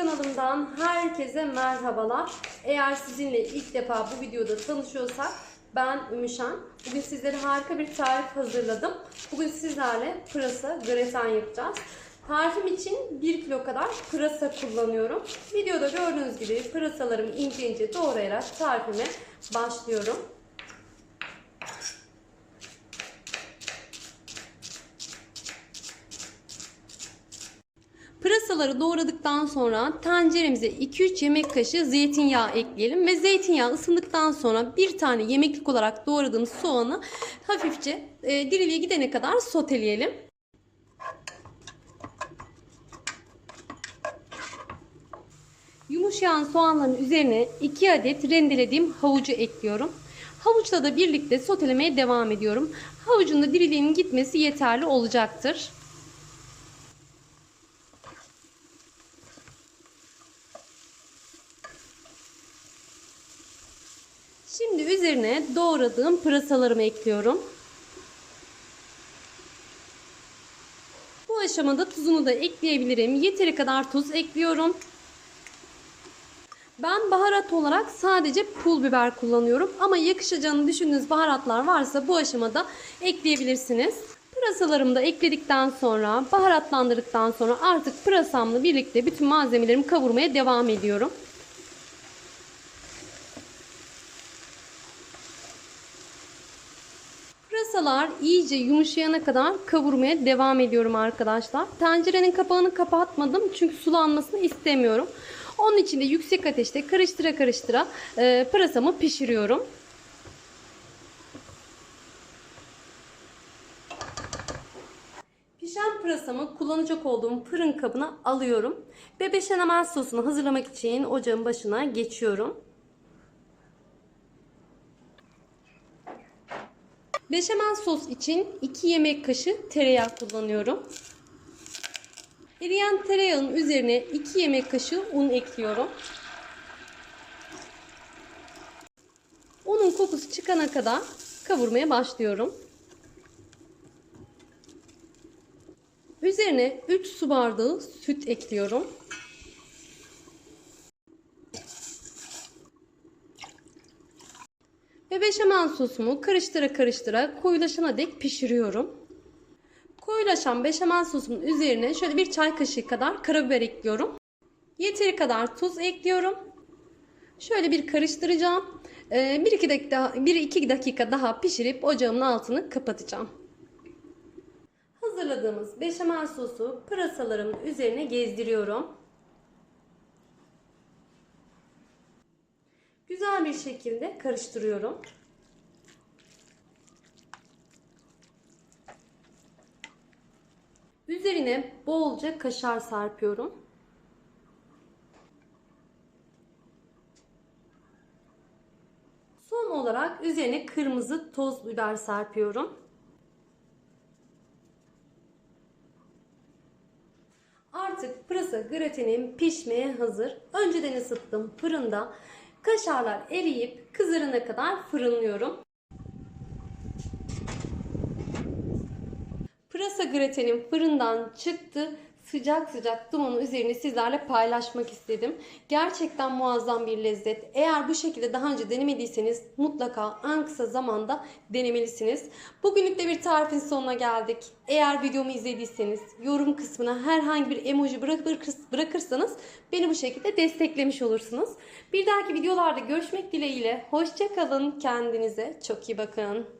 kanalımdan herkese merhabalar. Eğer sizinle ilk defa bu videoda tanışıyorsak ben Ümüşen. Bugün sizlere harika bir tarif hazırladım. Bugün sizlerle pırasa graten yapacağız. Tarifim için 1 kilo kadar pırasa kullanıyorum. Videoda gördüğünüz gibi pırasalarımı ince ince doğrayarak tarifime başlıyorum. Pırasaları doğradıktan sonra tenceremize 2-3 yemek kaşığı zeytinyağı ekleyelim ve zeytinyağı ısındıktan sonra bir tane yemeklik olarak doğradığımız soğanı hafifçe e, diriliğe gidene kadar soteleyelim. Yumuşayan soğanların üzerine 2 adet rendelediğim havucu ekliyorum. Havuçla da birlikte sotelemeye devam ediyorum. Havucun da diriliğinin gitmesi yeterli olacaktır. Şimdi üzerine doğradığım pırasalarımı ekliyorum. Bu aşamada tuzunu da ekleyebilirim. Yeteri kadar tuz ekliyorum. Ben baharat olarak sadece pul biber kullanıyorum ama yakışacağını düşündüğünüz baharatlar varsa bu aşamada ekleyebilirsiniz. Pırasalarımı da ekledikten sonra, baharatlandırdıktan sonra artık pırasamla birlikte bütün malzemelerimi kavurmaya devam ediyorum. Pırasalar iyice yumuşayana kadar kavurmaya devam ediyorum arkadaşlar. Tencerenin kapağını kapatmadım çünkü sulanmasını istemiyorum. Onun için de yüksek ateşte karıştıra karıştıra e, pırasamı pişiriyorum. Pişen pırasamı kullanacak olduğum fırın kabına alıyorum. Ve beşamel sosunu hazırlamak için ocağın başına geçiyorum. Beşamel sos için 2 yemek kaşığı tereyağı kullanıyorum. Eriyen tereyağının üzerine 2 yemek kaşığı un ekliyorum. Unun kokusu çıkana kadar kavurmaya başlıyorum. Üzerine 3 su bardağı süt ekliyorum. Ve beşamel sosumu karıştıra karıştıra koyulaşana dek pişiriyorum. Koyulaşan beşamel sosumun üzerine şöyle bir çay kaşığı kadar karabiber ekliyorum. Yeteri kadar tuz ekliyorum. Şöyle bir karıştıracağım. 1-2 dakika, 1-2 dakika daha pişirip ocağımın altını kapatacağım. Hazırladığımız beşamel sosu pırasalarımın üzerine gezdiriyorum. Güzel bir şekilde karıştırıyorum. Üzerine bolca kaşar serpiyorum. Son olarak üzerine kırmızı toz biber serpiyorum. Artık pırasa gratenim pişmeye hazır. Önceden ısıttım fırında. Kaşarlar eriyip kızarana kadar fırınlıyorum. Pırasa gratenim fırından çıktı. Sıcak sıcak dumanın üzerine sizlerle paylaşmak istedim. Gerçekten muazzam bir lezzet. Eğer bu şekilde daha önce denemediyseniz mutlaka en kısa zamanda denemelisiniz. Bugünlük de bir tarifin sonuna geldik. Eğer videomu izlediyseniz yorum kısmına herhangi bir emoji bırakırsanız beni bu şekilde desteklemiş olursunuz. Bir dahaki videolarda görüşmek dileğiyle. Hoşçakalın. Kendinize çok iyi bakın.